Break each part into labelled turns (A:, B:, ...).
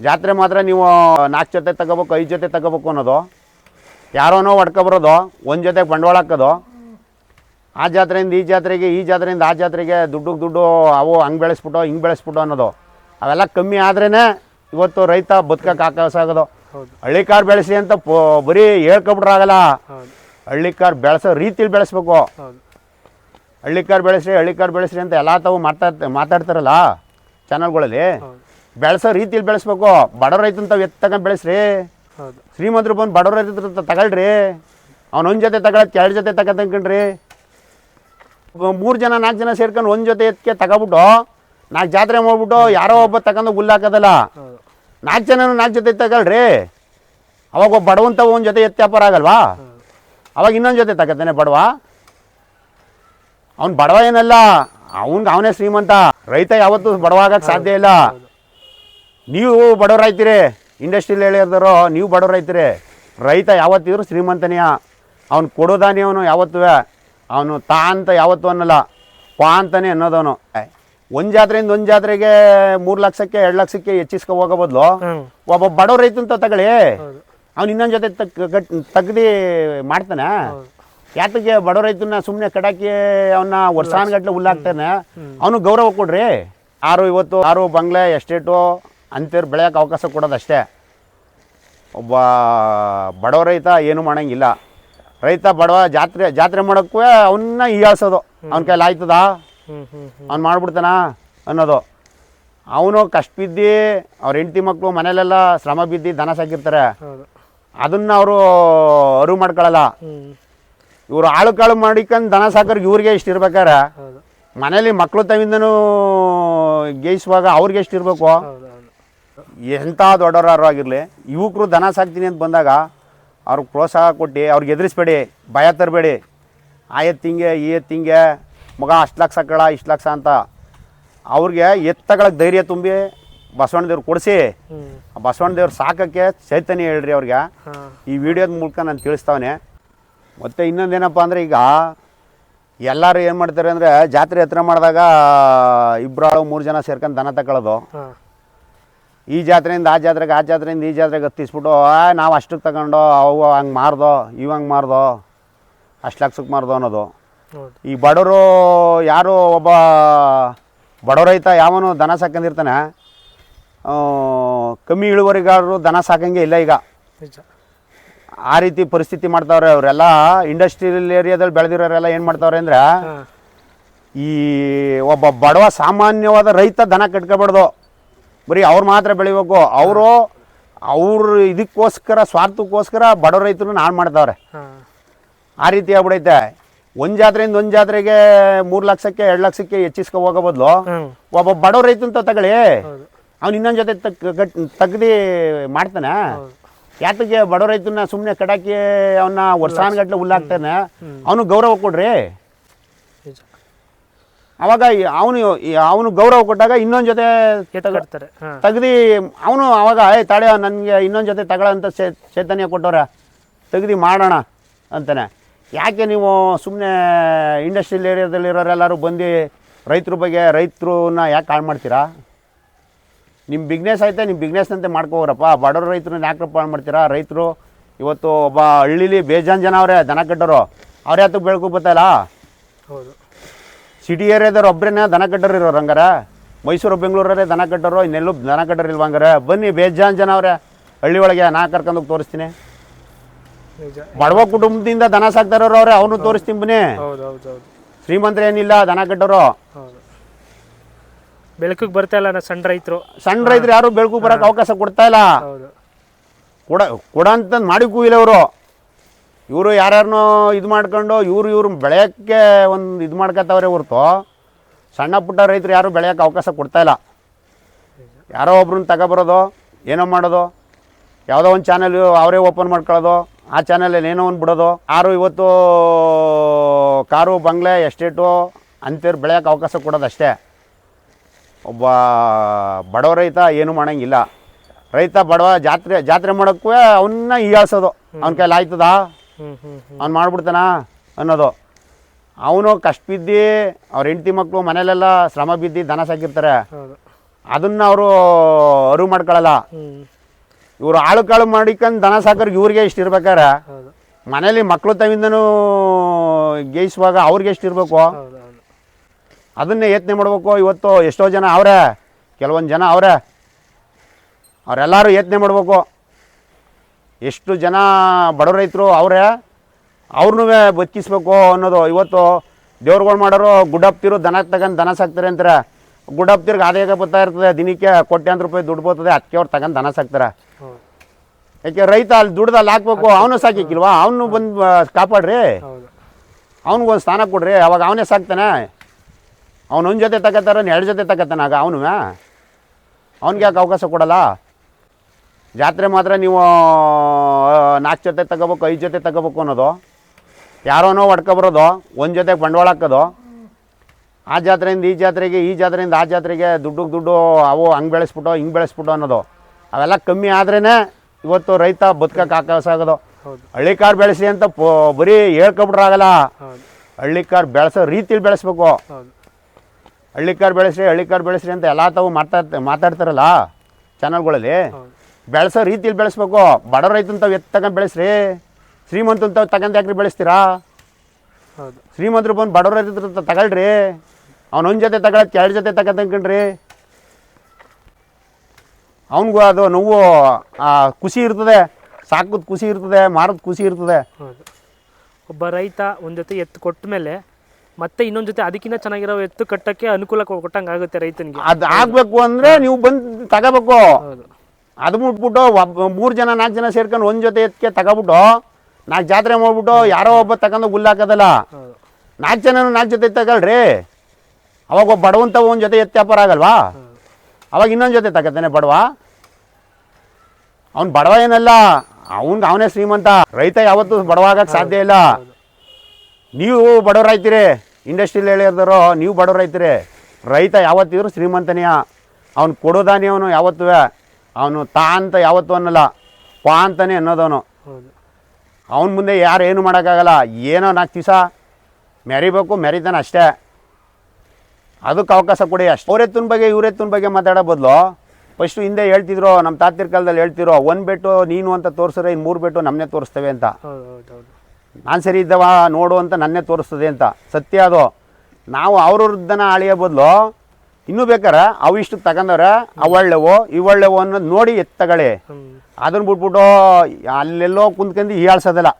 A: ಜಾತ್ರೆ ಮಾತ್ರ ನೀವು ನಾಲ್ಕು ಜೊತೆ ತಗೋಬೇಕು ಐದು ಜೊತೆ ತಗೋಬೇಕು ಅನ್ನೋದು. ಯಾರೋನೋ ಹೊಡ್ಕೊಬರೋದು ಒಂದು ಜೊತೆ ಬಂಡವಾಳ ಹಾಕೋದು. ಆ ಜಾತ್ರೆಯಿಂದ ಈ ಜಾತ್ರೆಗೆ ಈ ಜಾತ್ರೆಯಿಂದ ಆ ಜಾತ್ರೆಗೆ ದುಡ್ಡು ದುಡ್ಡು ಅವು ಹಂಗೆ ಬೆಳೆಸ್ಬಿಟ್ಟು ಹಿಂಗೆ ಬೆಳೆಸ್ಬಿಟ್ಟು ಅನ್ನೋದು. ಅವೆಲ್ಲ ಕಮ್ಮಿ ಆದ್ರೇ ಇವತ್ತು ರೈತ ಬದುಕಕ್ಕೆ ಆಕಾಶ ಆಗೋದು. ಹಳ್ಳಿ ಕಾರ್ ಬೆಳೆಸಿ ಅಂತ ಬರೀ
B: ಹೇಳ್ಕೊಬಿಟ್ರಾಗಲ್ಲ
A: ಹಳ್ಳಿ ಕಾರ್ ಬೆಳೆಸೋ ರೀತಿಲಿ ಬೆಳೆಸ್ಬೇಕು. ಹಳ್ಳಿ ಕಾರ್ ಬೆಳೆಸ್ರಿ ಹಳ್ಳಿ ಕಾರ್ ಬೆಳೆಸ್ರಿ ಅಂತ ಎಲ್ಲ ತಾವು ಮಾತಾಡ್ತಾ ಮಾತಾಡ್ತಾರಲ್ಲ ಚಾನಲ್ಗಳಲ್ಲಿ ಬೆಳೆಸೋ ರೀತಿಯಲ್ಲಿ ಬೆಳೆಸ್ಬೇಕು. ಬಡ ರೈತನ ತಾವು ಎತ್ತು ತಗೊಂಡು ಬೆಳೆಸ್ರಿ.
B: ಹೌದು.
A: ಶ್ರೀಮಂತರು ಬಂದು ಬಡವ್ರ ರೈತರ ತಗೊಳ್ರಿ. ಅವ್ನು ಒಂದು ಜೊತೆ ತಗೊಳಕ್ಕೆ ಎರಡು ಜೊತೆ ತಗೊಂಡ್ರಿ ಮೂರು ಜನ ನಾಲ್ಕು ಜನ ಸೇರ್ಕೊಂಡು ಒಂದು ಜೊತೆ ಎತ್ತಿಗೆ ತಗೊಬಿಟ್ಟು ನಾಲ್ಕು ಜಾತ್ರೆ ಮಾಡ್ಬಿಟ್ಟು ಯಾರೋ ಒಬ್ಬ ತಗೊಂಡು
B: ಹುಲ್ಲಾಕೋದಲ್ಲ
A: ನಾಲ್ಕು ಜನ ನಾಲ್ಕು ಜೊತೆ ತಗೊಳ್ರಿ. ಅವಾಗ ಒಬ್ಬ ಬಡವಂತ ಒಂದು ಜೊತೆ ಎತ್ತಿ ವ್ಯಾಪಾರ ಆಗಲ್ವಾ? ಅವಾಗ ಇನ್ನೊಂದು ಜೊತೆ ತಗತಾನೆ ಬಡವ. ಅವ್ನು ಬಡವ ಏನಲ್ಲ ಅವನ್ಗೆ ಅವನೇ ಶ್ರೀಮಂತ. ರೈತ ಯಾವತ್ತೂ ಬಡವ ಆಗಕ್ಕೆ ಸಾಧ್ಯ ಇಲ್ಲ. ನೀವು ಬಡವರಾಯ್ತೀರಿ ಇಂಡಸ್ಟ್ರಿಯಲ್ಲಿ ಹೇಳಿದ್ರು ನೀವು ಬಡವರಾಯ್ತೀರಿ ರೈತ ಯಾವತ್ತಿದ್ರು ಶ್ರೀಮಂತನೆಯ. ಅವ್ನು ಕೊಡೋದಾನೆ ಅವನು ಯಾವತ್ತೂ ಅವನು ತಾ ಅಂತ ಯಾವತ್ತೂ ಅನ್ನಲ್ಲ. ಪಾ ಅಂತಾನೆ ಅನ್ನೋದವನು. ಒಂದು ಜಾತ್ರೆಯಿಂದ ಒಂದು ಜಾತ್ರೆಗೆ ಮೂರು ಲಕ್ಷಕ್ಕೆ ಎರಡು ಲಕ್ಷಕ್ಕೆ ಹೆಚ್ಚಿಸ್ಕೊ ಹೋಗೋ ಬದಲು ಒಬ್ಬ ಬಡವ ರೈತಂತ ತಗೊಳ್ಳಿ.
B: ಹೌದು.
A: ಅವ್ನು ಇನ್ನೊಂದು ಜೊತೆ ತಗ್ ತೆಗ್ದು ಮಾಡ್ತಾನೆ. ಯಾತಕ್ಕೆ ಬಡ ರೈತನ ಸುಮ್ಮನೆ ಕಡಾಕಿ ಅವನ್ನ ವರ್ಷಾನ್ಗಟ್ಲೆ ಉಲ್ಲಾಕ್ತಾನೆ ಅವನು ಗೌರವ ಕೊಡ್ರಿ. ಆರು ಇವತ್ತು ಆರು ಬಂಗ್ಲೆ ಎಸ್ಟೇಟು ಅಂತೇಳಿ ಬೆಳೆಯೋಕೆ ಅವಕಾಶ ಕೊಡೋದಷ್ಟೇ. ಒಬ್ಬ ಬಡವ ರೈತ ಏನು ಮಾಡೋಂಗಿಲ್ಲ. ರೈತ ಬಡವ ಜಾತ್ರೆ ಜಾತ್ರೆ ಮಾಡೋಕ್ಕೂ ಅವನ್ನ ಹೀಯಾಳ್ಸೋದು. ಅವ್ನ ಕೈಲಿ ಆಯ್ತದ? ಅವ್ನು ಮಾಡ್ಬಿಡ್ತಾನ? ಅನ್ನೋದು. ಅವನು ಕಷ್ಟ ಬಿದ್ದು ಅವ್ರ ಹೆಂಡತಿ ಮಕ್ಕಳು ಮನೇಲೆಲ್ಲ ಶ್ರಮ ಬಿದ್ದು ದನ ಸಾಕಿರ್ತಾರೆ. ಅದನ್ನ ಅವರು ಅರಿವು ಮಾಡ್ಕೊಳ್ಳಲ್ಲ ಇವರು ಆಳು ಕಾಳು ಮಾಡಿಕೊಂಡು ದನ ಸಾಕೋರ್ಗೆ ಇವ್ರಿಗೆ ಇಷ್ಟು ಇರ್ಬೇಕಾರೆ? ಮನೇಲಿ ಮಕ್ಕಳು ತವಿಂದನೂ ಗೇಯಿಸುವಾಗ ಅವ್ರಿಗೆ ಎಷ್ಟು ಇರಬೇಕು? ಎಂಥ ದೊಡ್ಡವರಾರು ಆಗಿರಲಿ ಯುವಕರು ದನ ಸಾಕ್ತೀನಿ ಅಂತ ಬಂದಾಗ ಅವ್ರಿಗೆ ಪ್ರೋತ್ಸಾಹ ಕೊಟ್ಟು ಅವ್ರಿಗೆ ಎದುರಿಸ್ಬೇಡಿ ಭಯ ತರಬೇಡಿ. ಆ ಎತ್ತಿಂಗೆ ಈ ಎತ್ತಿಂಗೆ ಮಗ ಅಷ್ಟು ಲಕ್ಷ ಕಳ ಇಷ್ಟು ಲಕ್ಷ ಅಂತ ಅವ್ರಿಗೆ ಎತ್ತಗಳಿಗೆ ಧೈರ್ಯ ತುಂಬಿ ಬಸವಣ್ಣ ದೇವ್ರು ಕೊಡಿಸಿ.
B: ಹ್ಮ್.
A: ಆ ಬಸವಣ್ಣ ದೇವ್ರು ಸಾಕಕ್ಕೆ ಚೈತನ್ಯ ಹೇಳ್ರಿ ಅವ್ರಿಗೆ. ಈ ವಿಡಿಯೋದ ಮೂಲಕ ನಾನು ತಿಳಿಸ್ತಾವನೆ. ಮತ್ತು ಇನ್ನೊಂದೇನಪ್ಪ ಅಂದರೆ ಈಗ ಎಲ್ಲರೂ ಏನು ಮಾಡ್ತಾರೆ ಅಂದರೆ ಜಾತ್ರೆ ಹತ್ರ ಮಾಡಿದಾಗ ಇಬ್ಬರು ಮೂರು ಜನ ಸೇರ್ಕೊಂಡು ದನ ತಗೊಳ್ಳೋದು ಈ ಜಾತ್ರೆಯಿಂದ ಆ ಜಾತ್ರೆಗೆ ಆ ಜಾತ್ರೆಯಿಂದ ಈ ಜಾತ್ರೆಗೆ ಹತ್ತಿಸ್ಬಿಟ್ಟು ಆ ನಾವು ಅಷ್ಟಕ್ಕೆ ತಗೊಂಡು ಅವು ಹಂಗೆ ಮಾರ್ದೋ ಇವು ಹಂಗೆ ಮಾರ್ದೋ ಅಷ್ಟು ಲಕ್ಷಕ್ಕೆ ಮಾರ್ದೋ ಅನ್ನೋದು. ಈ ಬಡವರು ಯಾರು ಒಬ್ಬ ಬಡ ರೈತ ಯಾವನು ದನ ಸಾಕಂದಿರ್ತಾನೆ ಕಮ್ಮಿ ಇಳುವರಿಗಾರರು ದನ ಸಾಕಂಗೆ ಇಲ್ಲ ಈಗ. ಆ ರೀತಿ ಪರಿಸ್ಥಿತಿ ಮಾಡ್ತಾವ್ರೆ ಅವರೆಲ್ಲ. ಇಂಡಸ್ಟ್ರಿಯಲ್ ಏರಿಯಾದಲ್ಲಿ ಬೆಳೆದಿರೋರೆಲ್ಲ ಏನು ಮಾಡ್ತಾವ್ರೆ ಅಂದರೆ ಈ ಒಬ್ಬ ಬಡವ ಸಾಮಾನ್ಯವಾದ ರೈತ ದನ ಕಟ್ಕೊಬಾರ್ದು. ಬರೀ ಅವ್ರು ಮಾತ್ರ ಬೆಳಿಬೇಕು. ಅವರು ಅವ್ರ ಇದಕ್ಕೋಸ್ಕರ ಸ್ವಾರ್ಥಕ್ಕೋಸ್ಕರ ಬಡ ರೈತರು ನಾನು ಮಾಡ್ತಾವ್ರೆ. ಆ ರೀತಿ ಆಗ್ಬಿಡೈತೆ. ಒಂದು ಜಾತ್ರೆಯಿಂದ ಒಂದು ಜಾತ್ರೆಗೆ ಮೂರು ಲಕ್ಷಕ್ಕೆ ಎರಡು ಲಕ್ಷಕ್ಕೆ ಹೆಚ್ಚಿಸ್ಕೊ ಹೋಗೋ ಬದಲು ಒಬ್ಬ ಬಡ ರೈತಂತ ತಗೊಳ್ಳಿ. ಅವ್ನು ಇನ್ನೊಂದು ಜೊತೆ ತೆಗ್ದು ಮಾಡ್ತಾನೆ. ಯಾತಕ್ಕೆ ಬಡ ರೈತನ ಸುಮ್ಮನೆ ಕಡಾಕಿ ಅವನ್ನ ವರ್ಷಾನ್ಗಟ್ಲೆ ಹುಲ್ಲಾಕ್ತಾನೆ? ಅವನು ಗೌರವ ಕೊಡ್ರಿ. ಅವಾಗ ಅವನು ಅವನು ಗೌರವ ಕೊಟ್ಟಾಗ ಇನ್ನೊಂದು ಜೊತೆ
B: ಹಾ.
A: ತೆಗ್ದು ಅವನು ಅವಾಗ ಏ ತಾಳೆ ನನಗೆ ಇನ್ನೊಂದು ಜೊತೆ ತಗೊಳ್ಳೋಂಥ ಅಂತ ಚೈತನ್ಯ ಕೊಟ್ಟವ್ರೆ ತೆಗ್ದು ಮಾಡೋಣ ಅಂತಾನೆ. ಯಾಕೆ ನೀವು ಸುಮ್ಮನೆ ಇಂಡಸ್ಟ್ರಿಯಲ್ ಏರಿಯಾದಲ್ಲಿರೋರೆಲ್ಲರೂ ಬಂದು ರೈತರ ಬಗ್ಗೆ ರೈತರನ್ನ ಯಾಕೆ ಹಾಳು ಮಾಡ್ತೀರಾ? ನಿಮ್ಮ ಬಿಗ್ನೆಸ್ ಐತೆ ನಿಮ್ಮ ಬಿಗ್ನೆಸ್ನಂತೆ ಮಾಡ್ಕೋರಪ್ಪ ಬಡವ್ರ ರೈತರನ್ನ ಯಾಕೆ ಹಾಳು ಮಾಡ್ತೀರಾ? ರೈತರು ಇವತ್ತು ಒಬ್ಬ ಹಳ್ಳಿಲಿ ಬೇಜಾನ್ ಜನ ಅವರೇ ದನ ಕಟ್ಟೋರು. ಅವ್ರು ಯಾತಕ್ಕೆ ಬೆಳಕು ಬತ್ತಲ್ಲ
B: ಹೌದು.
A: ಸಿಟಿ ಏರಿಯಾದವ್ರು ಒಬ್ಬರೇ ದನ ಕಟ್ಟೋರು ಇರೋರು ಹಂಗಾರ? ಮೈಸೂರು ಬೆಂಗಳೂರಲ್ಲೇ ದನ ಕಟ್ಟೋರು ಇನ್ನೆಲ್ಲೂ ದನ ಕಟ್ಟೋರು ಇಲ್ವ ಹಂಗಾರೆ? ಬನ್ನಿ ಬೇಜಾನ್ ಜನ ಅವ್ರೆ ಹಳ್ಳಿ ಒಳಗೆ ನಾ ಕರ್ಕೊಂಡೋಗಿ ತೋರಿಸ್ತೀನಿ. ಬಡವ ಕುಟುಂಬದಿಂದ ದನ ಸಾಕ್ತಾರೋರು ಅವ್ರೆ ಅವ್ರನ್ನೂ ತೋರಿಸ್ತೀನಿ ಬನ್ನಿ. ಶ್ರೀಮಂತರ ಏನಿಲ್ಲ ದನ ಕಟ್ಟೋರು.
B: ಹೌದು. ಬೆಳಕಿಗೆ ಬರ್ತಾ ಇಲ್ಲ ಸಣ್ಣ ರೈತರು.
A: ಸಣ್ಣ ರೈತರು ಯಾರು ಬೆಳಕು ಬರೋಕೆ ಅವಕಾಶ ಕೊಡ್ತಾ ಇಲ್ಲ.
B: ಕೊಡ
A: ಕೊಡ ಕೊಡಂತಂದು ಮಾಡಿಕೂ ಇಲ್ಲ ಇವರು. ಇವರು ಯಾರ್ಯಾರನೋ ಇದು ಮಾಡ್ಕೊಂಡು ಇವರು ಇವರು ಬೆಳೆಯೋಕ್ಕೆ ಒಂದು ಇದು ಮಾಡ್ಕೊತಾವ್ರೆ ಹೊರ್ತು. ಸಣ್ಣ ಪುಟ್ಟ ರೈತರು ಯಾರು ಬೆಳೆಯೋಕೆ ಅವಕಾಶ ಕೊಡ್ತಾಯಿಲ್ಲ ಯಾರೋ ಒಬ್ರನ್ನ ತಗೊಬರೋದು, ಏನೋ ಮಾಡೋದು, ಯಾವುದೋ ಒಂದು ಚಾನಲ್ ಅವರೇ ಓಪನ್ ಮಾಡ್ಕೊಳ್ಳೋದು, ಆ ಚಾನಲಲ್ಲಿ ಏನೋ ಒಂದು ಬಿಡೋದು. ಯಾರು ಇವತ್ತು ಕಾರು, ಬಂಗ್ಲೆ ಎಸ್ಟೇಟು ಅಂತೇರು ಬೆಳೆಯೋಕೆ ಅವಕಾಶ ಕೊಡೋದಷ್ಟೇ. ಒಬ್ಬ ಬಡವ ರೈತ ಏನು ಮಾಡೋಂಗಿಲ್ಲ. ರೈತ ಬಡವ ಜಾತ್ರೆ ಜಾತ್ರೆ ಮಾಡೋಕ್ಕೂ ಅವನ್ನ ಹೀಯಾಳ್ಸೋದು. ಅವನ ಕೈಲಿ ಆಯ್ತದ? ಅವ್ನು ಮಾಡ್ಬಿಡ್ತಾನ ಅನ್ನೋದು. ಅವನು ಕಷ್ಟ ಬಿದ್ದು ಅವ್ರ ಹೆಂಡತಿ ಮಕ್ಕಳು ಮನೇಲೆಲ್ಲ ಶ್ರಮ ಬಿದ್ದು ದನ ಸಾಕಿರ್ತಾರೆ. ಅದನ್ನ ಅವರು ಅರಿವು ಮಾಡ್ಕೊಳ್ಳಲ್ಲ ಇವರು ಆಳು ಕಾಳು ಮಾಡಿಕೊಂಡು ದನ ಸಾಕೋರ್ಗೆ ಇವ್ರಿಗೆ ಎಷ್ಟು ಇರ್ಬೇಕಾರೆ? ಮನೇಲಿ ಮಕ್ಕಳು ತವಿಂದನೂ ಗೇಯಿಸುವಾಗ ಅವ್ರಿಗೆ ಎಷ್ಟು ಇರಬೇಕು? ಅದನ್ನೇ ಯತ್ನೆ ಮಾಡಬೇಕು. ಇವತ್ತು ಎಷ್ಟೋ ಜನ ಅವರೇ ಕೆಲವೊಂದು ಜನ ಅವರೇ. ಅವರೆಲ್ಲರೂ ಯತ್ನೆ ಮಾಡಬೇಕು. ಎಷ್ಟು ಜನ ಬಡ ರೈತರು ಅವರೇ ಅವ್ರನ್ನೂ ಬದುಕಿಸ್ಬೇಕು ಅನ್ನೋದು ಇವತ್ತು ದೇವ್ರುಗಳು ಮಾಡೋರು ಗುಡ್ಡಪ್ತಿರು ದನ ತಗೊಂಡು ದನ ಸಾಕ್ತಾರೆ ಅಂತಾರೆ. ಗುಡ್ಡಪ್ತಿರ್ಗೆ ಆದಾಯ ಬರ್ತಾ ಇರ್ತದೆ, ದಿನಕ್ಕೆ ಕೋಟ್ಯಾಂತರ ರೂಪಾಯಿ ದುಡ್ಡು ಬರ್ತದೆ, ಅದಕ್ಕೆ ಅವ್ರು ತಗೊಂಡು ದನ ಸಾಕ್ತಾರೆ. ಯಾಕೆ ರೈತ ಅಲ್ಲಿ ದುಡ್ದಲ್ಲಿ ಹಾಕ್ಬೇಕು, ಅವನು ಸಾಕಿಕ್ಕಿಲ್ವಾ ಅವನು ಬಂದು ಕಾಪಾಡ್ರಿ. ಅವ್ನಿಗೊಂದು ಸ್ಥಾನ ಕೊಡ್ರಿ, ಅವಾಗ ಅವನೇ ಸಾಕ್ತಾನೆ. ಅವನು ಒಂದು ಜೊತೆ ತಗೋತಾರ ಎರಡು ಜೊತೆ ತಗೋತಾನೆ, ಆಗ ಅವನು ಅವ್ನಿಗೆ ಯಾಕೆ ಅವಕಾಶ ಕೊಡಲ್ಲ? ಜಾತ್ರೆ ಮಾತ್ರ ನೀವು ನಾಲ್ಕು ಜೊತೆ ತಗೋಬೇಕು ಐದು ಜೊತೆ ತಗೋಬೇಕು ಅನ್ನೋದು. ಯಾರೋನೋ ಹೊಡ್ಕೊಬರೋದು ಒಂದು ಜೊತೆಗೆ ಬಂಡವಾಳ ಹಾಕೋದು. ಆ ಜಾತ್ರೆಯಿಂದ ಈ ಜಾತ್ರೆಗೆ ಈ ಜಾತ್ರೆಯಿಂದ ಆ ಜಾತ್ರೆಗೆ ದುಡ್ಡು ದುಡ್ಡು ಅವು ಹಂಗೆ ಬೆಳೆಸ್ಬಿಟ್ಟು ಹಿಂಗೆ ಬೆಳೆಸ್ಬಿಟ್ಟು ಅನ್ನೋದು. ಅವೆಲ್ಲ ಕಮ್ಮಿ ಆದ್ರೇ ಇವತ್ತು ರೈತ ಬದುಕಕ್ಕೆ ಆಕಾಶ ಆಗೋದು. ಹಳ್ಳಿ ಕಾರ್ ಬೆಳೆಸಿ ಅಂತ ಪೋ ಬರೀ ಹೇಳ್ಕೊಬಿಟ್ರಾಗಲ್ಲ. ಹಳ್ಳಿ ಕಾರ್ ಬೆಳೆಸೋ ರೀತಿಲಿ ಬೆಳೆಸ್ಬೇಕು. ಹಳ್ಳಿ ಕಾರ್ ಬೆಳೆಸ್ರಿ ಹಳ್ಳಿ ಕಾರ್ ಬೆಳೆಸ್ರಿ ಅಂತ ಎಲ್ಲ ತಾವು ಮಾತಾಡ್ತಾ ಮಾತಾಡ್ತಾರಲ್ಲ ಚಾನಲ್ಗಳಲ್ಲಿ ಬೆಳೆಸೋ ರೀತಿಯಲ್ಲಿ ಬೆಳೆಸ್ಬೇಕು. ಬಡ ರೈತಂತಾವ್ ತಾವು ಎತ್ತು ತಗೊಂಡು ಬೆಳೆಸ್ರಿ. ಶ್ರೀಮಂತನ ತಾವು ತಗೊಂಡು ಯಾಕ್ರಿ ಬೆಳೆಸ್ತೀರಾ?
B: ಹೌದು.
A: ಶ್ರೀಮಂತರು ಬಂದು ಬಡ ರೈತರ ತಗೊಳ್ರಿ. ಅವ್ನು ಒಂದು ಜೊತೆ ತಗೊಳ ಎರಡು ಜೊತೆ ತಗೊಂಡ್ರಿ ಅವನಿಗೂ ಅದು ನೋವು ಆ, ಖುಷಿ ಇರ್ತದೆ. ಸಾಕೋದು ಖುಷಿ ಇರ್ತದೆ ಮಾರೋದು ಖುಷಿ ಇರ್ತದೆ.
B: ಹೌದು. ಒಬ್ಬ ರೈತ ಒಂದು ಜೊತೆ ಎತ್ತು ಕೊಟ್ಟ ಮೇಲೆ ಮತ್ತೆ ಇನ್ನೊಂದು ಜೊತೆ ಅದಕ್ಕಿಂತ ಚೆನ್ನಾಗಿರೋ ಎತ್ತು ಕಟ್ಟಕ್ಕೆ ಅನುಕೂಲ ಕೊಟ್ಟಂಗೆ ಆಗುತ್ತೆ ರೈತನಿಗೆ.
A: ಅದು ಆಗಬೇಕು ಅಂದರೆ ನೀವು ಬಂದು ತಗೋಬೇಕು.
B: ಹೌದು.
A: ಅದು ಮುಟ್ಬಿಟ್ಟು ಒಬ್ಬ ಮೂರು ಜನ ನಾಲ್ಕು ಜನ ಸೇರ್ಕೊಂಡು ಒಂದು ಜೊತೆ ಎತ್ತಿಗೆ ತಗೊಬಿಟ್ಟು ನಾಲ್ಕು ಜಾತ್ರೆ ಮಾಡ್ಬಿಟ್ಟು ಯಾರೋ ಒಬ್ಬ ತಗೊಂಡು
B: ಹುಲ್ಲಾಕೋದಲ್ಲ
A: ನಾಲ್ಕು ಜನನು ನಾಲ್ಕು ಜೊತೆ ತಗೊಳ್ರಿ. ಅವಾಗ ಒಬ್ಬ ಬಡವಂತ ಒಂದು ಜೊತೆ ಎತ್ತಪ್ಪರ ವ್ಯಾಪಾರ ಆಗಲ್ವಾ? ಅವಾಗ ಇನ್ನೊಂದು ಜೊತೆ ತಗತಾನೆ ಬಡವ. ಅವ್ನು ಬಡವ ಏನಲ್ಲ ಅವ್ನ್ಗೆ ಅವನೇ ಶ್ರೀಮಂತ. ರೈತ ಯಾವತ್ತೂ ಬಡವ ಆಗಕ್ಕೆ ಸಾಧ್ಯ ಇಲ್ಲ. ನೀವು ಬಡವರಾಯ್ತೀರಿ ಇಂಡಸ್ಟ್ರಿಯಲ್ಲಿ ಹೇಳಿರ್ದಾರೋ ನೀವು ಬಡವರಾಯ್ತೀರಿ ರೈತ ಯಾವತ್ತಿದ್ರು ಶ್ರೀಮಂತನೇ ಅವ್ನು ಕೊಡೋದಾನಿ ಅವನು ಯಾವತ್ತೂ ಅವನು ತಾ ಅಂತ ಯಾವತ್ತೂ ಅನ್ನಲ್ಲ. ಪಾ ಅಂತಾನೆ ಅನ್ನೋದವನು.
B: ಹೌದು.
A: ಅವನ ಮುಂದೆ ಯಾರು ಏನು ಮಾಡೋಕ್ಕಾಗಲ್ಲ. ಏನೋ ನಾಲ್ಕು ದಿವಸ ಮೆರಿಬೇಕು ಮೆರಿತಾನೆ ಅಷ್ಟೇ. ಅದಕ್ಕೆ ಅವಕಾಶ ಕೊಡಿ ಅಷ್ಟೇ. ಅವರೆತ್ತಿನ ಬಗ್ಗೆ ಇವರೆತ್ತಿನ ಬಗ್ಗೆ ಮಾತಾಡೋ ಬದಲು ಫಸ್ಟು ಹಿಂದೆ ಹೇಳ್ತಿದ್ರು ನಮ್ಮ ತಾತಿರ ಕಾಲದಲ್ಲಿ ಹೇಳ್ತಿರೋ ಒಂದು ಬೆಟ್ಟು ನೀನು ಅಂತ ತೋರಿಸಿದ್ರೆ ಇನ್ನು ಮೂರು ಬೆಟ್ಟು ನಮ್ಮನ್ನೇ ತೋರಿಸ್ತೇವೆ ಅಂತ. ನಾನು ಸರಿ ಇದ್ದವ ನೋಡು ಅಂತ ನನ್ನೇ ತೋರಿಸ್ತದೆ ಅಂತ. ಸತ್ಯ ಅದು. ನಾವು ಅವ್ರದ್ದನ್ನ ಅಳಿಯೋ ಬದಲು ಇನ್ನೂ ಬೇಕಾರ ಅವು ಇಷ್ಟು ತಗೊಂಡವ್ರೆ ಅವಳ್ಳೆವು ಇವಳ್ಳೆವು ಅನ್ನೋದು ನೋಡಿ ಎತ್ತು ತಗೊಳ್ಳಿ
B: ಹ್ಞೂ
A: ಅದನ್ನ ಬಿಟ್ಬಿಟ್ಟು ಅಲ್ಲೆಲ್ಲೋ ಕುಂತ್ಕೊಂಡು ಹೀಯಾಳ್ಸೋದಿಲ್ಲ.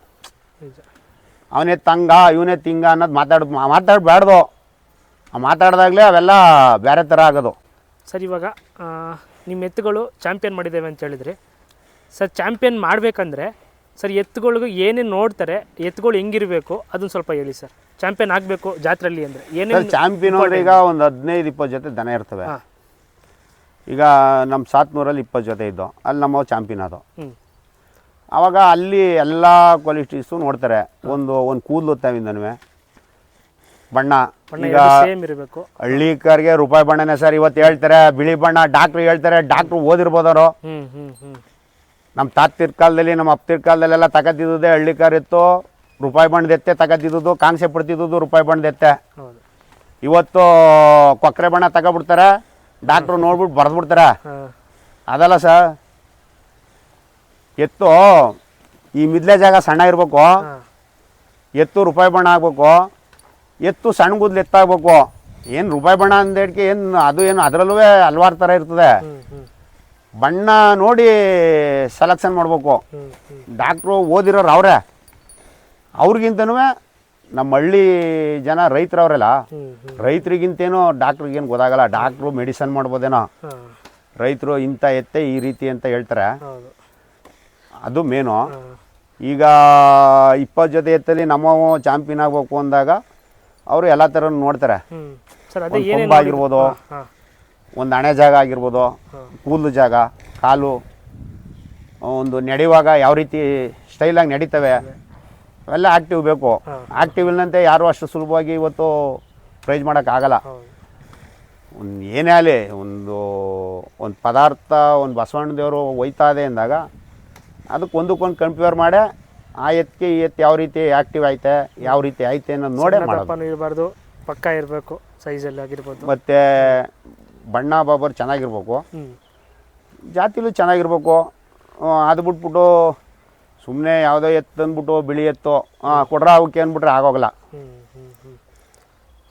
A: ಅವನೇ ತಂಗ ಇವನೇ ತಿಂಗ ಅನ್ನೋದು ಮಾತಾಡ್ ಮಾತಾಡಬಾರ್ದು ಮಾತಾಡ್ದಾಗಲೇ ಅವೆಲ್ಲ ಬೇರೆ ಥರ ಆಗೋದು.
B: ಸರ್ ಇವಾಗ ನಿಮ್ಮ ಎತ್ತುಗಳು ಚಾಂಪಿಯನ್ ಮಾಡಿದ್ದೇವೆ ಅಂತ ಹೇಳಿದ್ರಿ. ಸರ್ ಚಾಂಪಿಯನ್ ಮಾಡಬೇಕಂದ್ರೆ ಸರ್ ಎತ್ತುಗಳಿಗೂ ಏನೇನು ನೋಡ್ತಾರೆ ಎತ್ತುಗಳು ಹೆಂಗಿರಬೇಕು ಅದನ್ನು ಸ್ವಲ್ಪ ಹೇಳಿ ಸರ್. ಚಾಂಪಿಯನ್ ಆಗಬೇಕು ಜಾತ್ರೆಯಲ್ಲಿ ಅಂದರೆ ಏನೇನು
A: ಚಾಂಪಿಯನ್ ಅವ್ರು ಈಗ ಒಂದು ಹದಿನೈದು ಇಪ್ಪತ್ತು ಜೊತೆ ದನ ಇರ್ತವೆ. ಈಗ ನಮ್ಮ ಸಾತ್ನೂರಲ್ಲಿ ಇಪ್ಪತ್ತು ಜೊತೆ ಇದ್ದು ಅಲ್ಲಿ ನಮ್ಮ ಚಾಂಪಿಯನ್ ಅದು ಆವಾಗ ಅಲ್ಲಿ ಎಲ್ಲ ಕ್ವಾಲಿಟೀಸು ನೋಡ್ತಾರೆ. ಒಂದು ಒಂದು ಕೂದಲು ತಾವಿಂದನೂ ಬಣ್ಣ.
B: ಬಣ್ಣ
A: ಈಗ
B: ಸೇಮ್ ಇರಬೇಕು.
A: ಹಳ್ಳಿಕರ್ಗೆ ರೂಪಾಯಿ ಬಣ್ಣನೇ ಸರ್ ಇವತ್ತು ಹೇಳ್ತಾರೆ ಬಿಳಿ ಬಣ್ಣ ಡಾಕ್ಟ್ರು ಹೇಳ್ತಾರೆ ಡಾಕ್ಟ್ರು
B: ಹ್ಞೂ
A: ನಮ್ಮ ತಾತಿರ್ ಕಾಲದಲ್ಲಿ ನಮ್ಮ ಅಪ್ತಿರ್ ಕಾಲದಲ್ಲೆಲ್ಲ ತಗದಿದ್ದುದೇ ಹಳ್ಳಿಕಾರ್ ಇತ್ತು. ರೂಪಾಯಿ ಬಣ್ಣದೆತ್ತೆ ತಗದಿದ್ದು ಕಾಂಗ್ಸೆ ಪಡ್ತಿದ್ದುದು ರೂಪಾಯಿ
B: ಬಣ್ಣದೆತ್ತೆ
A: ಇವತ್ತು ಕೊಕ್ಕರೆ ಬಣ್ಣ ತಗೊಬಿಡ್ತಾರೆ ಡಾಕ್ಟ್ರು ನೋಡ್ಬಿಟ್ಟು ಬರೆದ್ಬಿಡ್ತಾರೆ. ಅದಲ್ಲ ಸರ್ ಎತ್ತು ಈ ಮಿದ್ಲೆ ಜಾಗ ಸಣ್ಣ ಇರಬೇಕು. ಎತ್ತು ರೂಪಾಯಿ ಬಣ್ಣ ಆಗಬೇಕು. ಎತ್ತು ಸಣ್ಣ ಗುದ್ಲು ಎತ್ತಾಗಬೇಕು. ಏನು ರೂಪಾಯಿ ಬಣ್ಣ ಅಂದೇಡ್ಕೆ ಏನು ಅದು ಏನು ಅದರಲ್ಲೂ ಹಲ್ವಾರು ಥರ ಇರ್ತದೆ. ಬಣ್ಣ ನೋಡಿ ಸೆಲೆಕ್ಷನ್ ಮಾಡಬೇಕು. ಡಾಕ್ಟ್ರು ಓದಿರೋರು ಅವರೇ. ಅವ್ರಿಗಿಂತನೂ ನಮ್ಮ ಹಳ್ಳಿ ಜನ ರೈತರವರೆಲ್ಲ ರೈತರಿಗಿಂತೇನೋ ಡಾಕ್ಟ್ರಿಗೇನು ಗೊತ್ತಾಗಲ್ಲ. ಡಾಕ್ಟ್ರು ಮೆಡಿಸನ್ ಮಾಡ್ಬೋದೇನೋ. ರೈತರು ಇಂಥ ಎತ್ತೆ ಈ ರೀತಿ ಅಂತ ಹೇಳ್ತಾರೆ. ಅದು ಮೇನು ಈಗ ಇಪ್ಪತ್ತು ಜೊತೆ ಎತ್ತಲ್ಲಿ ನಮ್ಮ ಚಾಂಪಿಯನ್ ಆಗಬೇಕು ಅಂದಾಗ ಅವರು ಎಲ್ಲ ಥರ ನೋಡ್ತಾರೆ. ಆಗಿರ್ಬೋದು. ಒಂದು ಹಣೆ ಜಾಗ ಆಗಿರ್ಬೋದು ಕೂದಲು ಜಾಗ ಕಾಲು ಒಂದು ನಡೆಯುವಾಗ ಯಾವ ರೀತಿ ಸ್ಟೈಲಾಗಿ ನಡೀತವೆ ಅವೆಲ್ಲ ಆ್ಯಕ್ಟಿವ್ ಬೇಕು. ಆ್ಯಕ್ಟಿವ್ ಇಲ್ಲಂತೆ ಯಾರು ಅಷ್ಟು ಸುಲಭವಾಗಿ ಇವತ್ತು ಪ್ರೈಸ್ ಮಾಡೋಕ್ಕಾಗಲ್ಲ ಒಂದು ಏನೇ ಆಗಲಿ ಒಂದು ಒಂದು ಪದಾರ್ಥ ಒಂದು ಬಸವಣ್ಣದೇವರು ಒಯ್ತಾ ಇದೆ ಅಂದಾಗ ಅದಕ್ಕೆ ಒಂದಕ್ಕೊಂದು ಕಂಪೇರ್ ಮಾಡಿ ಆ ಎತ್ತಿಗೆ ಈ ಎತ್ತಿ ಯಾವ ರೀತಿ ಆ್ಯಕ್ಟಿವ್ ಐತೆ ಯಾವ ರೀತಿ ಐತೆ ಅನ್ನೋದು ನೋಡೇ ಮಾಡೋದು.
B: ಇರಬಾರ್ದು ಪಕ್ಕ ಇರಬೇಕು ಸೈಜಲ್ಲಿ ಆಗಿರ್ಬೋದು.
A: ಮತ್ತು ಬಣ್ಣ ಬಾಬರ್ ಚೆನ್ನಾಗಿರ್ಬೇಕು. ಜಾತಿಲು ಚೆನ್ನಾಗಿರ್ಬೇಕು. ಅದು ಬಿಟ್ಬಿಟ್ಟು ಸುಮ್ಮನೆ ಯಾವುದೋ ಎತ್ತು ಅಂದ್ಬಿಟ್ಟು ಬಿಳಿ ಎತ್ತು ಕೊಡ್ರ ಅವಕ್ಕೆ ಅಂದ್ಬಿಟ್ರೆ ಆಗೋಗಲ್ಲ.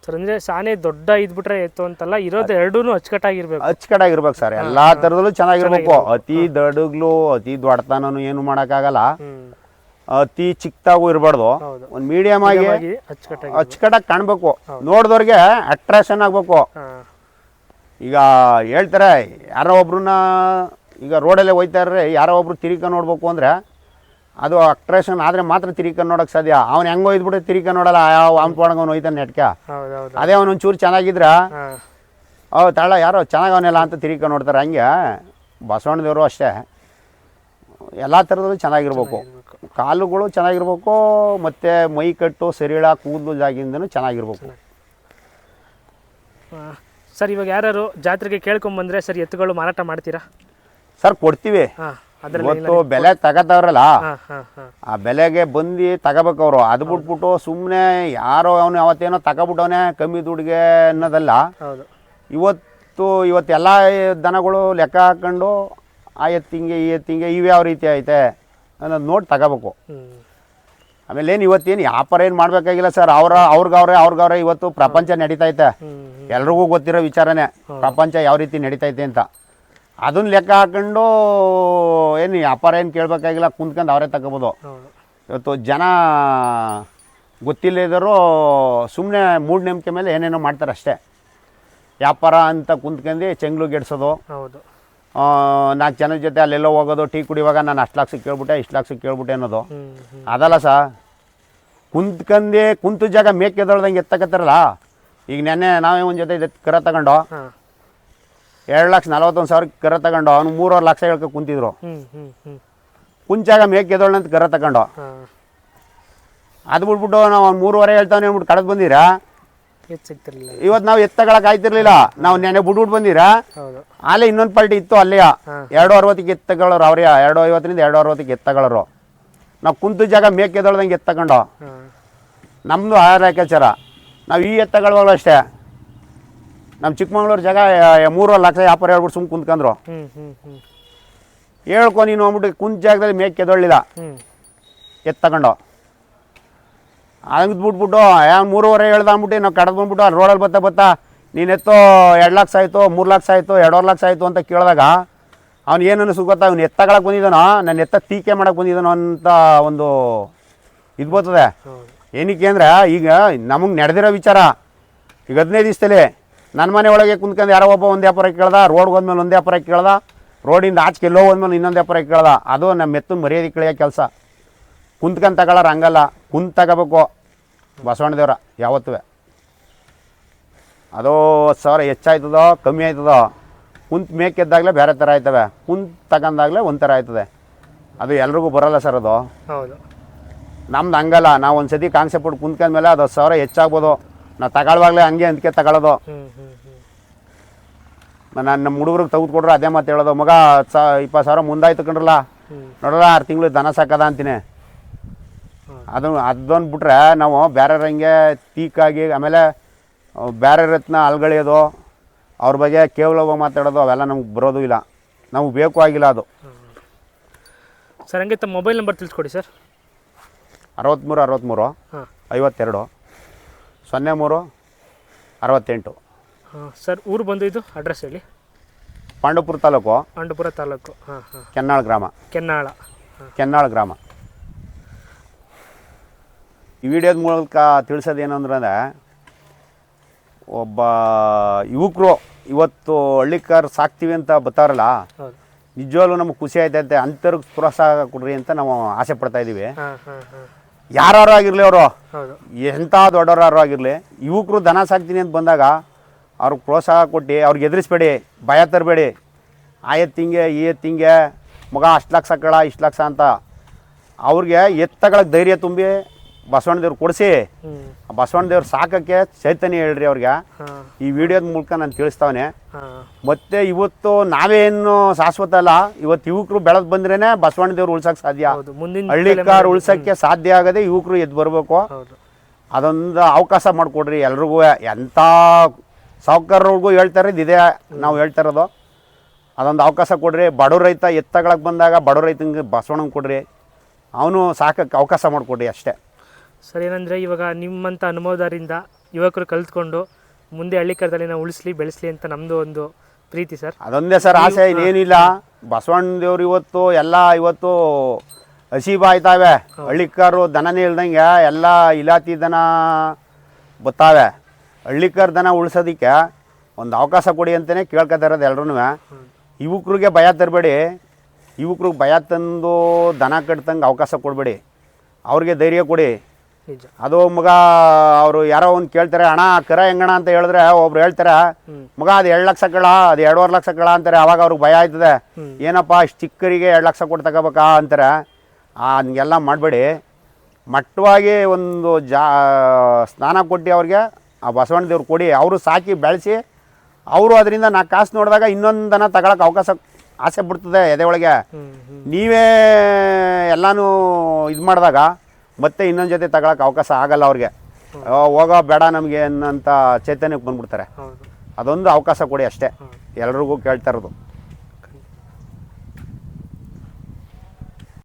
B: ಸರ್ ಅಂದರೆ ಸಾನೆ ದೊಡ್ಡ ಇದ್ಬಿಟ್ರೆ ಎತ್ತು ಅಂತಲ್ಲ ಇರೋದು ಎರಡೂ ಅಚ್ಚುಕಟ್ಟಾಗಿರ್ಬೇಕು.
A: ಅಚ್ಚುಕಟ್ಟಾಗಿರ್ಬೇಕು ಸರ್ ಎಲ್ಲ ಥರದಲ್ಲೂ ಚೆನ್ನಾಗಿರ್ಬೇಕು. ಅತಿ ದಡಗ್ಲು ಅತಿ ದೊಡ್ಡತನೂ ಏನು ಮಾಡೋಕ್ಕಾಗಲ್ಲ. ಅತಿ ಚಿಕ್ಕದಾಗೂ ಇರಬಾರ್ದು. ಒಂದು ಮೀಡಿಯಮ್ ಆಗಿ
B: ಅಚ್ಚುಕಟ್ಟಾಗಿ
A: ಕಾಣಬೇಕು. ನೋಡಿದವ್ರಿಗೆ ಅಟ್ರಾಕ್ಷನ್ ಆಗಬೇಕು. ಈಗ ಹೇಳ್ತಾರೆ ಯಾರೋ ಒಬ್ರನ್ನ ಈಗ ರೋಡಲ್ಲೇ ಹೋಯ್ತಾ ಇರ್ರೆ ಯಾರೋ ಒಬ್ರು ತಿರಿಕ ನೋಡ್ಬೇಕು ಅಂದರೆ ಅದು ಅಟ್ರಾಕ್ಷನ್ ಆದರೆ ಮಾತ್ರ ತಿರಿಕ ನೋಡೋಕ್ಕೆ ಸಾಧ್ಯ. ಅವ್ನು ಹೆಂಗೆ ಒಯ್ದ್ಬಿಟ್ಟು ತಿರಿಕ ನೋಡಲ್ಲ ಯಾವ ಅವ್ನು ಅವ್ನು ಒಯ್ತಾನೆ ನೆಟ್ಕ. ಅದೇ ಅವನು ಒಂಚೂರು ಚೆನ್ನಾಗಿದ್ರೆ
B: ಅವ್
A: ಓ ಯಾರೋ ಯಾರೋ ಚೆನ್ನಾಗವನೆಲ್ಲ ಅಂತ ತಿರಿಕ ನೋಡ್ತಾರೆ ಹಂಗೆ ಬಸವಣ್ಣದವರು ಅಷ್ಟೇ. ಎಲ್ಲ ಥರದಲ್ಲೂ ಚೆನ್ನಾಗಿರ್ಬೇಕು. ಕಾಲುಗಳು ಚೆನ್ನಾಗಿರ್ಬೇಕು ಮತ್ತು ಮೈ ಕಟ್ಟು ಸರಿಳ ಕೂದಲು ಜಾಗಿಂದನೂ ಚೆನ್ನಾಗಿರ್ಬೇಕು.
B: ಸರ್ ಇವಾಗ ಯಾರು ಜಾತ್ರೆಗೆ ಕೇಳ್ಕೊಂಬಂದ್ರೆ ಸರ್ ಎತ್ತುಗಳು ಮಾರಾಟ ಮಾಡ್ತೀರಾ?
A: ಸರ್ ಕೊಡ್ತೀವಿ.
B: ಹಾಂ
A: ಇವತ್ತು ಬೆಲೆ ತಗತವ್ರಲ್ಲ ಆ ಬೆಲೆಗೆ ಬಂದು ತಗೋಬೇಕು ಅವರು. ಅದು ಬಿಟ್ಬಿಟ್ಟು ಸುಮ್ಮನೆ ಯಾರೋ ಅವನು ಅವತ್ತೇನೋ ತಗೋಬಿಟ್ಟವನೇ ಕಮ್ಮಿ ದುಡ್ಗೆ ಅನ್ನೋದಲ್ಲ. ಇವತ್ತು ಇವತ್ತೆಲ್ಲ ದನಗಳು ಲೆಕ್ಕ ಹಾಕೊಂಡು ಆ ಎತ್ತಿಂಗೆ ಈ ಎತ್ತಿಂಗೆ ಇವ್ಯಾವ ರೀತಿ ಐತೆ ಅನ್ನೋದು ನೋಡಿ ತಗೋಬೇಕು. ಆಮೇಲೆ ಏನು ಇವತ್ತೇನು ವ್ಯಾಪಾರ ಏನು ಮಾಡಬೇಕಾಗಿಲ್ಲ ಸರ್? ಅವ್ರ ಅವ್ರಿಗವ್ರೆ ಅವ್ರಿಗವ್ರೆ ಇವತ್ತು ಪ್ರಪಂಚ ನಡೀತೈತೆ. ಎಲ್ರಿಗೂ ಗೊತ್ತಿರೋ ವಿಚಾರನೇ. ಪ್ರಪಂಚ ಯಾವ ರೀತಿ ನಡೀತೈತೆ ಅಂತ. ಅದನ್ನ ಲೆಕ್ಕ ಹಾಕೊಂಡು ಏನು ವ್ಯಾಪಾರ ಏನು ಕೇಳಬೇಕಾಗಿಲ್ಲ ಕುಂತ್ಕೊಂಡು ಅವರೇ ತಗೋಬೋದು. ಇವತ್ತು ಜನ ಗೊತ್ತಿಲ್ಲದಿರೋ ಸುಮ್ಮನೆ ಮೂಢನಂಬಿಕೆ ಮೇಲೆ ಏನೇನೋ ಮಾಡ್ತಾರೆ ಅಷ್ಟೇ. ವ್ಯಾಪಾರ ಅಂತ ಕುಂತ್ಕೊಂಡು ಚೆಂಗ್ಳು ಗೆಡ್ಸೋದು.
B: ಹೌದು.
A: ನಾಲ್ಕು ಜನದ ಜೊತೆ ಅಲ್ಲೆಲ್ಲೋ ಹೋಗೋದು ಟೀ ಕುಡಿಯುವಾಗ ನಾನು ಅಷ್ಟು ಲಕ್ಷಕ್ಕೆ ಕೇಳ್ಬಿಟ್ಟೆ ಇಷ್ಟು ಲಕ್ಷಕ್ಕೆ ಕೇಳ್ಬಿಟ್ಟೆ ಅನ್ನೋದು. ಅದಲ್ಲ ಸಾ ಕುಂತ್ಕಂದು ಕುಂತು ಜಾಗ ಮೇಕೆದೊಳ್ದಂಗೆ ಎತ್ತಕತ್ತಾರಲ್ಲ? ಈಗ ನೆನ್ನೆ ನಾವೇ ಒಂದು ಜೊತೆ ಎತ್ತು ಕರ ತಗೊಂಡು ಎರಡು ಲಕ್ಷ ನಲ್ವತ್ತೊಂದು ಸಾವಿರ ಕರ ತಗೊಂಡು ಅವ್ನು ಮೂರುವರೆ ಲಕ್ಷ ಹೇಳ್ಕೊ ಕುಂತಿದ್ರು. ಕುಂಚಾಗ ಮೇಕೆದೊಳ್ಳಂತ ಕರ ತಗೊಂಡು. ಅದು ಬಿಟ್ಬಿಟ್ಟು ನಾವು ಅವ್ನು ಮೂರುವರೆ ಹೇಳ್ತಾನೆ ಅಂದ್ಬಿಟ್ಟು ಕಳೆದು ಬಂದಿರಾ? ಇವತ್ತು ನಾವು ಎತ್ತಗಳಕ್ಕೆ ಆಯ್ತಿರ್ಲಿಲ್ಲ. ನಾವು ನೆನೆ ಬಿಟ್ಬಿಟ್ಟು ಬಂದಿರಾ? ಅಲ್ಲೇ ಇನ್ನೊಂದು ಪಾರ್ಟಿ ಇತ್ತು ಅಲ್ಲೇ ಎರಡು ಅರವತ್ತಿಗೆ ಎತ್ತಗಳರು ಅವ್ರಿಗೆ ಎರಡು ಐವತ್ತರಿಂದ ಎರಡು ಅರವತ್ತಿಗೆ ಎತ್ತಗಳರು ನಾವು ಕುಂತು ಜಾಗ ಮೇಕೆದೊಳ್ದಂಗೆ ಎತ್ತಕೊಂಡು. ನಮ್ಮದು ಆ ಲೆಕ್ಕಾಚಾರ ನಾವು ಈ ಎತ್ತಗಳು ಅಷ್ಟೇ. ನಮ್ಮ ಚಿಕ್ಕಮಂಗ್ಳೂರು ಜಾಗ ಮೂರು ಲಕ್ಷ ವ್ಯಾಪಾರ ಹೇಳ್ಬಿಟ್ಟು ಸುಮ್ಮನೆ ಕುಂತ್ಕೊಂಡ್ರು ಹೇಳ್ಕೊ ನೀನು ಅಂದ್ಬಿಟ್ಟು ಕುಂತ ಜಾಗದಲ್ಲಿ ಮೇಕೆದೊಳ್ಳಿಲ್ಲ
B: ಹ್ಞೂ
A: ಎತ್ತು ತಗೊಂಡು ಹಂಗೆ ಬಿಟ್ಬಿಟ್ಟು ಯಾವ ಮೂರುವರೆ ಹೇಳ್ದ ಅಂದ್ಬಿಟ್ಟು ನಾವು ಕಡ್ದು ಬಂದ್ಬಿಟ್ಟು ಅಲ್ಲಿ ರೋಡಲ್ಲಿ ಬತ್ತಾ ಬತ್ತಾ ನೀನು ಎತ್ತೋ ಎರಡು ಲಕ್ಷ ಆಯಿತು ಮೂರು ಲಕ್ಷ ಆಯಿತು ಎರಡೂವರೆ ಲಕ್ಷ ಆಯಿತು ಅಂತ ಕೇಳಿದಾಗ ಅವ್ನು ಏನನ್ನು ಗೊತ್ತಾ? ಅವ್ನು ಎತ್ತಗಳಕ್ಕೆ ಬಂದಿದ್ದಾನೋ ನನ್ನ ಎತ್ತ ಟೀಕೆ ಮಾಡಕ್ಕೆ ಬಂದಿದ್ದಾನೋ ಅಂತ ಒಂದು ಇದು ಬರ್ತದೆ. ಏನಕ್ಕೆ ಅಂದರೆ ಈಗ ನಮಗೆ ನಡೆದಿರೋ ವಿಚಾರ ಈಗ ಹದಿನೈದು ದಿವಸದಲ್ಲಿ ನನ್ನ ಮನೆ ಒಳಗೆ ಕುಂತ್ಕೊಂಡು ಯಾರೋ ಒಬ್ಬ ಒಂದು ವ್ಯಾಪಾರ ಕೇಳ್ದ ರೋಡ್ಗೆ ಹೋದ್ಮೇಲೆ ಒಂದು ವ್ಯಾಪಾರ ಕೇಳ್ದ ರೋಡಿಂದ ಆಚೆ ಎಲ್ಲೋ ಹೋದ್ಮೇಲೆ ಇನ್ನೊಂದು ವ್ಯಾಪಾರ ಕೇಳ್ದ ಅದು ನಮ್ಮ ಎತ್ತನ ಮರ್ಯಾದೆ ಕೇಳಿಯೋ ಕೆಲಸ. ಕುಂತ್ಕೊಂಡು ತಗೊಳ್ಳೋರು ಹಂಗಲ್ಲ. ಕುಂತ್ ತಗೋಬೇಕು. ಬಸವಣ್ಣದೇವ್ರ ಯಾವತ್ತೂ ಅದೋ ಹತ್ತು ಸಾವಿರ ಹೆಚ್ಚಾಯ್ತದೋ ಕಮ್ಮಿ ಆಯ್ತದೋ ಕುಂತ್ ಮೇಕೆದ್ದಾಗಲೇ ಬೇರೆ ಥರ ಆಯ್ತವೆ. ಕುಂತ್ ತಗೊಂಡಾಗಲೇ ಒಂಥರ ಆಯ್ತದೆ. ಅದು ಎಲ್ರಿಗೂ ಬರೋಲ್ಲ ಸರ್ ಅದು.
B: ಹೌದು.
A: ನಮ್ದು ಹಂಗಲ್ಲ. ನಾವು ಒಂದು ಸತಿ ಕಾನ್ಸೆಪ್ಟ್ ಪಟ್ಟು ಕುಂತ್ಕೊಂಡ್ಮೇಲೆ ಅದು ಹತ್ತು ಸಾವಿರ ಹೆಚ್ಚಾಗ್ಬೋದು. ನಾವು ತಗೊಳ್ವಾಗಲೇ ಹಂಗೆ ಅಂದ್ಕೆ ತಗೊಳ್ಳೋದು ನಾನು ನಮ್ಮ ಹುಡುಗ್ರಿಗೆ ತೆಗೆದುಕೊಟ್ರು ಅದೇ ಮಾತು ಹೇಳೋದು. ಮಗ ಹತ್ತು ಸಾವಿರ ಇಪ್ಪತ್ತು ಸಾವಿರ ಮುಂದಾಯ್ತು ಕಂಡ್ರಲ್ಲ ನೋಡಲ್ಲ ಆರು ತಿಂಗಳು ದನ ಸಾಕದ ಅಂತೀನಿ. ಅದು ಅದೊಂದು ಬಿಟ್ರೆ ನಾವು ಬೇರೆ ಹಂಗೆ ತೀಕಾಗಿ ಆಮೇಲೆ ಬೇರೆ ರತ್ನ ಅಲ್ಗಳೆಯೋದು ಅವ್ರ ಬಗ್ಗೆ ಕೇವಲ ಮಾತಾಡೋದು ಅವೆಲ್ಲ ನಮ್ಗೆ ಬರೋದು ಇಲ್ಲ. ನಮ್ಗೆ ಬೇಕು ಆಗಿಲ್ಲ ಅದು.
B: ಸರ್ ಹಂಗೆ ತಮ್ಮ ಮೊಬೈಲ್ ನಂಬರ್ ತಿಳಿಸ್ಕೊಡಿ ಸರ್.
A: ಅರವತ್ತ್ಮೂರು ಅರವತ್ತ್ಮೂರು ಐವತ್ತೆರಡು ಸೊನ್ನೆ ಮೂರು ಅರವತ್ತೆಂಟು.
B: ಹಾಂ ಸರ್ ಊರು ಬಂದು ಇದು ಅಡ್ರೆಸ್ ಹೇಳಿ.
A: ಪಾಂಡವಪುರ ತಾಲೂಕು.
B: ಪಾಂಡವಪುರ ತಾಲೂಕು. ಹಾಂ ಹಾಂ.
A: ಕೆನ್ನಾಳ ಗ್ರಾಮ.
B: ಕೆನ್ನಾಳ.
A: ಕೆನ್ನಾಳ ಗ್ರಾಮ. ಈ ವಿಡಿಯೋದ ಮೂಲಕ ತಿಳಿಸೋದು ಏನು ಅಂದ್ರೆ ಒಬ್ಬ ಯುವಕರು ಇವತ್ತು ಹಳ್ಳಿಕಾರ್ ಸಾಕ್ತೀವಿ ಅಂತ ಬರ್ತಾರಲ್ಲ ನಿಜವಾಗ್ಲೂ ನಮಗೆ ಖುಷಿ ಆಯ್ತೈತೆ ಅಂಥವ್ರಿಗೆ ಪ್ರೋತ್ಸಾಹ ಕೊಡ್ರಿ ಅಂತ ನಾವು ಆಸೆ ಪಡ್ತಾ ಇದ್ದೀವಿ. ಯಾರು ಆಗಿರಲಿ ಅವರು ಎಂಥ ದೊಡ್ಡವರಾರು ಆಗಿರಲಿ ಯುವಕರು ದನ ಸಾಕ್ತೀನಿ ಅಂತ ಬಂದಾಗ ಅವ್ರಿಗೆ ಪ್ರೋತ್ಸಾಹ ಕೊಟ್ಟು ಅವ್ರಿಗೆ ಎದುರಿಸ್ಬೇಡಿ ಭಯ ತರಬೇಡಿ. ಆ ಎತ್ತಿಂಗೆ ಈ ಎತ್ತಿಂಗೆ ಮಗ ಅಷ್ಟು ಲಕ್ಷ ಕಳ ಇಷ್ಟು ಲಕ್ಷ ಅಂತ ಅವ್ರಿಗೆ ಎತ್ತಗಳ ಧೈರ್ಯ ತುಂಬಿ ಬಸವಣ್ಣ ದೇವ್ರು ಕೊಡಿಸಿ
B: ಬಸವಣ್ಣದೇವ್ರು
A: ಬಸವಣ್ಣ ದೇವ್ರು ಸಾಕಕ್ಕೆ ಚೈತನ್ಯ ಹೇಳ್ರಿ ಅವ್ರಿಗೆ. ಈ ವಿಡಿಯೋದ ಮೂಲಕ ನಾನು ತಿಳಿಸ್ತಾವನೆ. ಮತ್ತೆ ಇವತ್ತು ನಾವೇನು ಶಾಶ್ವತ ಅಲ್ಲ ಇವತ್ತು ಯುವಕರು ಬೆಳೆದು ಬಂದ್ರೇನೆ ಬಸವಣ್ಣ ದೇವ್ರು ಉಳ್ಸಕ್ಕೆ ಸಾಧ್ಯ ಹಳ್ಳಿಕಾರ್ ಉಳ್ಸಕ್ಕೆ ಸಾಧ್ಯ ಆಗದೆ ಯುವಕರು ಎದ್ದು ಬರಬೇಕು. ಅದೊಂದು ಅವಕಾಶ ಮಾಡಿಕೊಡ್ರಿ ಎಲ್ರಿಗೂ. ಎಂಥ ಸಾವುಕಾರರಿಗೂ ಹೇಳ್ತಾರೆ ಇದೇ ನಾವು ಹೇಳ್ತಾ ಇರೋದು. ಅದೊಂದು ಅವಕಾಶ ಕೊಡ್ರಿ. ಬಡ ರೈತ ಎತ್ತಗಳಕ್ಕೆ ಬಂದಾಗ ಬಡ ರೈತಂಗೆ ಬಸವಣ್ಣನ ಕೊಡ್ರಿ. ಅವನು ಸಾಕಕ್ಕೆ ಅವಕಾಶ ಮಾಡಿಕೊಡ್ರಿ ಅಷ್ಟೇ.
B: ಸರ್ ಏನಂದರೆ ಇವಾಗ ನಿಮ್ಮಂಥ ಅನುಭವದಾರಿಂದ ಯುವಕರು ಕಲ್ತ್ಕೊಂಡು ಮುಂದೆ ಹಳ್ಳಿ ಹಳ್ಳಿಕರದಲ್ಲಿ ನಾವು ಉಳಿಸ್ಲಿ ಬೆಳೆಸ್ಲಿ ಅಂತ ನಮ್ಮದು ಒಂದು ಪ್ರೀತಿ ಸರ್.
A: ಅದೊಂದೇ ಸರ್ ಆಸೆ ಇನ್ನೇನಿಲ್ಲ ಬಸವಣ್ಣ ದೇವ್ರು ಇವತ್ತು ಎಲ್ಲ ಇವತ್ತು ಹಸಿಬ ಆಯ್ತಾವೆ. ಹಳ್ಳಿಕಾರು ದನನೇ ಇಲ್ದಂಗೆ ಎಲ್ಲ ಇಲಾತಿ ದನ ಬತ್ತಾವೆ. ಹಳ್ಳಿಕಾರ ದನ ಉಳಿಸೋದಕ್ಕೆ ಒಂದು ಅವಕಾಶ ಕೊಡಿ ಅಂತಲೇ ಕೇಳ್ಕೊತಾ ಇರೋದು ಎಲ್ರೂ ಯುವಕ್ರಿಗೆ ಭಯ ತರಬೇಡಿ. ಯುವಕರಿಗೆ ಭಯ ತಂದು ದನ ಕಟ್ತಂಗೆ ಅವಕಾಶ ಕೊಡಬೇಡಿ. ಅವ್ರಿಗೆ ಧೈರ್ಯ ಕೊಡಿ. ಅದು ಮಗ ಅವರು ಯಾರೋ ಒಂದು ಕೇಳ್ತಾರೆ ಅಣ್ಣ ಕರ ಹೆಂಗಣ? ಅಂತ ಹೇಳಿದ್ರೆ ಒಬ್ರು ಹೇಳ್ತಾರೆ ಮಗ ಅದು ಎರಡು ಲಕ್ಷ ಕಳ ಅದು ಎರಡೂವರೆ ಲಕ್ಷ ಕಳ ಅಂತಾರೆ ಅವಾಗ ಅವ್ರಿಗೆ ಭಯ ಆಯ್ತದೆ. ಏನಪ್ಪಾ ಚಿಕ್ಕರಿಗೆ ಎರಡು ಲಕ್ಷ ಕೊಟ್ಟು ತಗೋಬೇಕಾ? ಅಂತಾರೆ. ಆ, ಹಂಗೆಲ್ಲ ಮಾಡಬೇಡಿ. ಮಟ್ಟವಾಗಿ ಒಂದು ಜಾ ಸ್ನಾನ ಕೊಟ್ಟು ಅವ್ರಿಗೆ ಆ ಬಸವಣ್ಣ ದೇವ್ರು ಕೊಡಿ. ಅವರು ಸಾಕಿ ಬೆಳೆಸಿ ಅವರು ಅದರಿಂದ ನಾ ಕಾಸು ನೋಡಿದಾಗ ಇನ್ನೊಂದನ್ನು ತಗೊಳಕ್ಕೆ ಅವಕಾಶ ಆಸೆ ಬಿಡ್ತದೆ ಎದೆ ಒಳಗೆ. ನೀವೇ ಎಲ್ಲನೂ ಇದು ಮಾಡಿದಾಗ ಮತ್ತೆ ಇನ್ನೊಂದು ಜೊತೆ ತಗೊಳಕ್ಕೆ ಅವಕಾಶ ಆಗಲ್ಲ ಅವ್ರಿಗೆ. ಹೋಗೋ ಬೇಡ ನಮಗೆ ಅನ್ನೋಂಥ ಚೈತನ್ಯಕ್ಕೆ ಬಂದ್ಬಿಡ್ತಾರೆ. ಅದೊಂದು ಅವಕಾಶ ಕೊಡಿ ಅಷ್ಟೇ. ಎಲ್ರಿಗೂ ಕೇಳ್ತಾ ಇರೋದು.